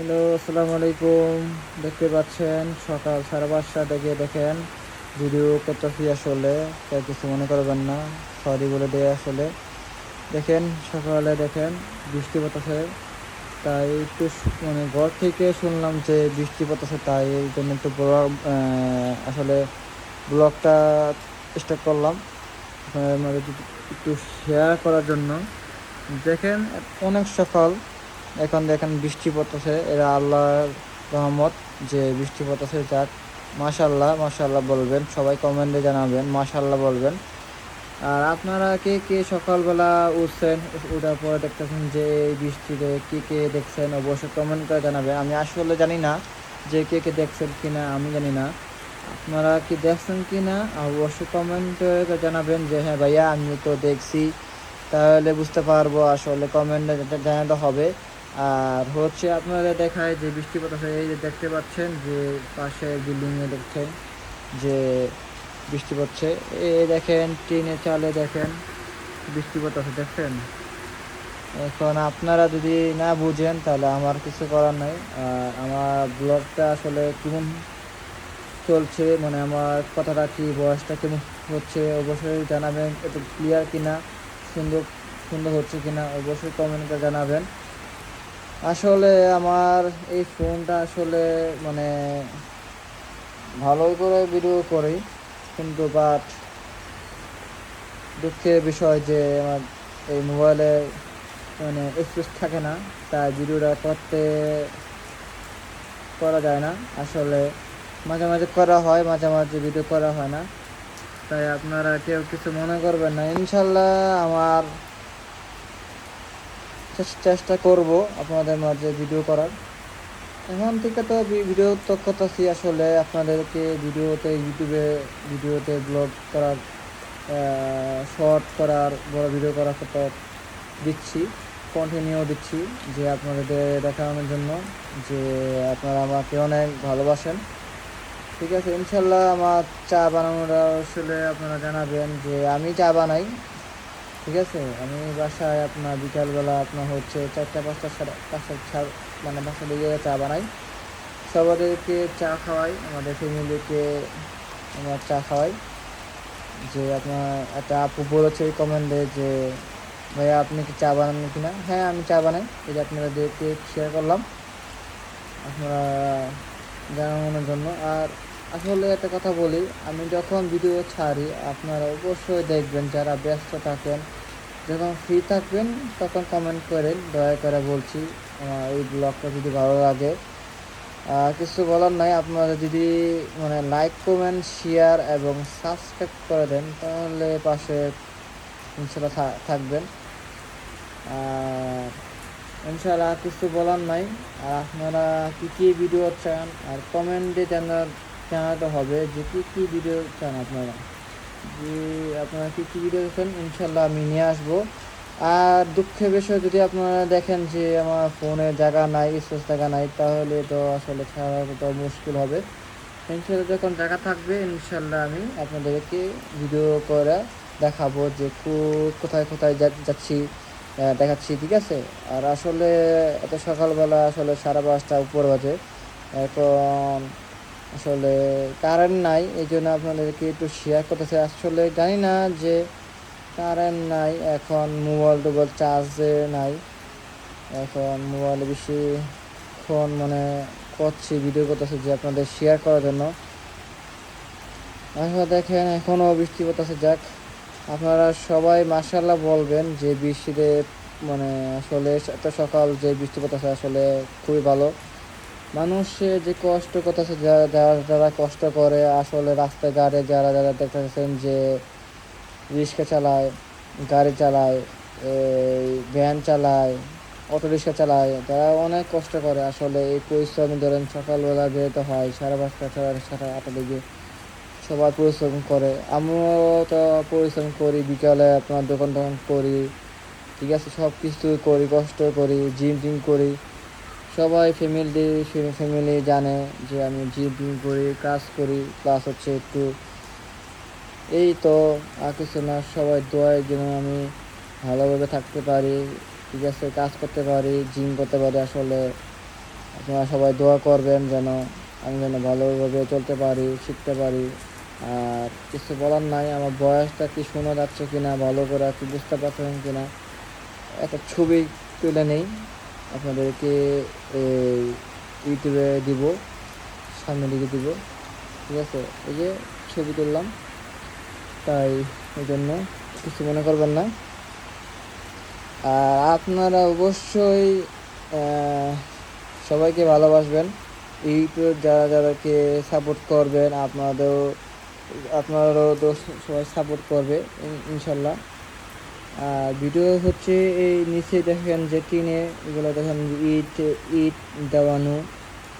Hello, আসসালামু আলাইকুম। দেখতে পাচ্ছেন, সকাল সাড়ে পাঁচটা থেকে দেখেন ভিডিও করতেছি আসলে, তাই কিছু মনে করবেন না সরি বলে দেয় আসলে। দেখেন, সকালে দেখেন, বৃষ্টি পড়তেছে তাই একটু মানে ঘর থেকে শুনলাম যে বৃষ্টি পড়তেছে তাই এই জন্য একটু ব্লগ আসলে ব্লগটা স্টার্ট করলাম। একটু শেয়ার করার জন্য। দেখেন, অনেক সকাল। এখন দেখেন বৃষ্টি পড়তেছে, এরা আল্লাহর রহমত যে বৃষ্টি পড়তেছে যাক। মাশাল্লাহ মাশাল্লাহ বলবেন, সবাই কমেন্টে জানাবেন মাশাল্লাহ বলবেন। আর আপনারা কে কে সকালবেলা উঠছেন, উঠার পরে দেখতেছেন যে এই বৃষ্টিতে কে কে দেখছেন, অবশ্যই কমেন্ট করে জানাবেন। আমি আসলে জানি না যে কে কে দেখছেন কি না আমি জানি না। আপনারা কি দেখছেন কিনা, অবশ্যই কমেন্টে জানাবেন যে হ্যাঁ ভাইয়া আমি তো দেখছি। তাহলে বুঝতে পারব আসলে কমেন্টে জানাতে হবে। আর হচ্ছে আপনারা দেখায় যে বৃষ্টি পড়তেছে এই যে দেখতে পাচ্ছেন যে পাশে বিল্ডিং এ দেখছেন যে বৃষ্টি পড়ছে এই দেখেন টিনে চালে দেখেন বৃষ্টি পড়তেছে দেখছেন? এখন আপনারা যদি না বুঝেন, তাহলে আমার কিছু করার নাই। আমার ব্লগটা আসলে কেমন চলছে মানে আমার কথাটা কি, বয়সটা কেমন হচ্ছে, অবশ্যই জানাবেন। একটু ক্লিয়ার কিনা, সুন্দর সুন্দর হচ্ছে কিনা, অবশ্যই কমেন্ট জানাবেন। আসলে আমার এই ফোনটা আসলে মানে ভালোই করে ভিডিও করি, কিন্তু বাট দুঃখের বিষয় যে আমার এই মোবাইলে মানে এক্সপ্রেস থাকে না, তাই ভিডিওটা করতে করা যায় না। আসলে মাঝে মাঝে করা হয়, মাঝে মাঝে ভিডিও করা হয় না। তাই আপনারা কেউ কিছু মনে করবেন না। ইনশাল্লাহ আমার চেষ্টা করব আপনাদের মাঝে ভিডিও করার। এখন থেকে তো ভিডিও তো করতেছি আসলে আপনাদেরকে ভিডিওতে ইউটিউবে ভিডিওতে ব্লগ করার শর্ট করার, বড় ভিডিও করার কথা দিচ্ছি কন্টিনিউ দিচ্ছি যে আপনাদের দেখানোর জন্য, যে আপনারা আমাকে অনেক ভালোবাসেন। ঠিক আছে, ইনশাল্লাহ আমার চা বানানোটা আসলে আপনারা জানাবেন যে আমি চা বানাই ঠিক আছে? আমি বাসায় আপনার বিকালবেলা আপনার হচ্ছে চারটা, পাঁচটা, সাড়ে, পাঁচটা মানে পাঁচটা দিকে চা বানাই। সবাইকে চা খাওয়াই, আমাদের ফ্যামিলিকে আমরা চা খাওয়াই। যে আপনার একটা আপু বলেছে কমেন্টে যে, ভাইয়া, আপনি কি চা বানান কি না? হ্যাঁ আমি চা বানাই। এটা যে আপনাদেরকে শেয়ার করলাম। আপনারা জানানোর জন্য। আর আসলে একটা কথা বলি, আমি যখন ভিডিও ছাড়ি, আপনারা অবশ্যই দেখবেন যারা ব্যস্ত থাকেন। যখন ফ্রি থাকবেন, তখন কমেন্ট করেন, দয়া করে বলছি, আমার এই ব্লগটা যদি ভালো লাগে। কিছু বলার নাই, আপনারা যদি মানে লাইক কমেন্ট শেয়ার এবং সাবস্ক্রাইব করে দেন, তাহলে পাশে ইনশাল্লাহ থাকবেন। আর ইনশাল্লাহ কিছু বলার নাই। আর আপনারা কী কী ভিডিও চান, আর কমেন্টে জানা জানাতে হবে যে কী কী ভিডিও চান আপনারা? যে আপনারা কী কী ভিডিও চান ইনশাল্লাহ আমি নিয়ে আসব। আর দুঃখের বিষয়, যদি আপনারা দেখেন যে আমার ফোনে জায়গা নাই স্পেস জায়গা নাই, তাহলে তো আসলে ছাড়া তো মুশকিল হবে। ইনশাল্লাহ যখন জায়গা থাকবে ইনশাল্লাহ আমি আপনাদেরকে ভিডিও করে দেখাবো যে কোথায় কোথায় যাচ্ছি দেখাচ্ছি, ঠিক আছে? আর আসলে এত সকালবেলা আসলে সাড়ে পাঁচটা, উপর বাজে। এখন আসলে কারেন্ট নাই এই জন্য আপনাদেরকে একটু শেয়ার করতেছে। আসলে জানি না যে কারেন্ট নাই, এখন মোবাইল টোবাইল চার্জে নাই। এখন মোবাইলে বেশি ফোন মানে করছি ভিডিও করতেছে যে আপনাদের শেয়ার করার জন্য। আসলে দেখেন এখনও বৃষ্টি পড়তেছে, যাক। আপনারা সবাই মার্শাল্লাহ বলবেন যে বৃষ্টিতে মানে আসলে এত সকাল যে বৃষ্টি পড়তেছে, আসলে খুবই ভালো। মানুষে যে কষ্ট করতেছে যারা যারা যারা কষ্ট করে, আসলে রাস্তায় গাড়ি যারা যারা দেখতেছেন যে রিক্সা চালায়, গাড়ি চালায় ভ্যান চালায়, অটো রিক্সা চালায়, তারা অনেক কষ্ট করে। আসলে এই পরিশ্রম ধরেন সকালবেলা বেরোতে হয়, সাড়ে পাঁচটা, সাড়ে সাড়ে আটটা দিকে সবাই পরিশ্রম করে। আমিও তো পরিশ্রম করি, বিকালে আপনার দোকান টোকান করি, ঠিক আছে? সব কিছু করি, কষ্ট করি জিম টিম করি। সবাই ফ্যামিলি ফ্যামিলি জানে যে আমি জিম করি কাজ করি প্লাস হচ্ছে একটু এই তো আর কিছু না, সবাই দোয়ায় যেন আমি ভালোভাবে থাকতে পারি, ঠিক আছে, কাজ করতে পারি জিম করতে পারি আসলে। আপনারা সবাই দোয়া করবেন যেন আমি যেন ভালোভাবে চলতে পারি, শিখতে পারি। আর কিছু বলার নাই, আমার বয়সটা কি শোনা যাচ্ছে কিনা, ভালো করে কি বুঝতে পারছেন কিনা, একটা ছবি তুলে নেই। আপনাদেরকে ইউটিউবে দিব, সামনে দিকে দিব, ঠিক আছে? এই যে ছবি তুললাম, তাই এই জন্য কিছু মনে করবেন না। আর আপনারা অবশ্যই সবাইকে ভালোবাসবেন। ইউটিউব যারা যারাকে সাপোর্ট করবেন, আপনাদেরও আপনারাও তো সবাই সাপোর্ট করবে ইনশাল্লাহ। ভিডিও হচ্ছে এই নিচে দেখেন যে টিনে এগুলো দেখেন ইট ইট দেওয়ানো।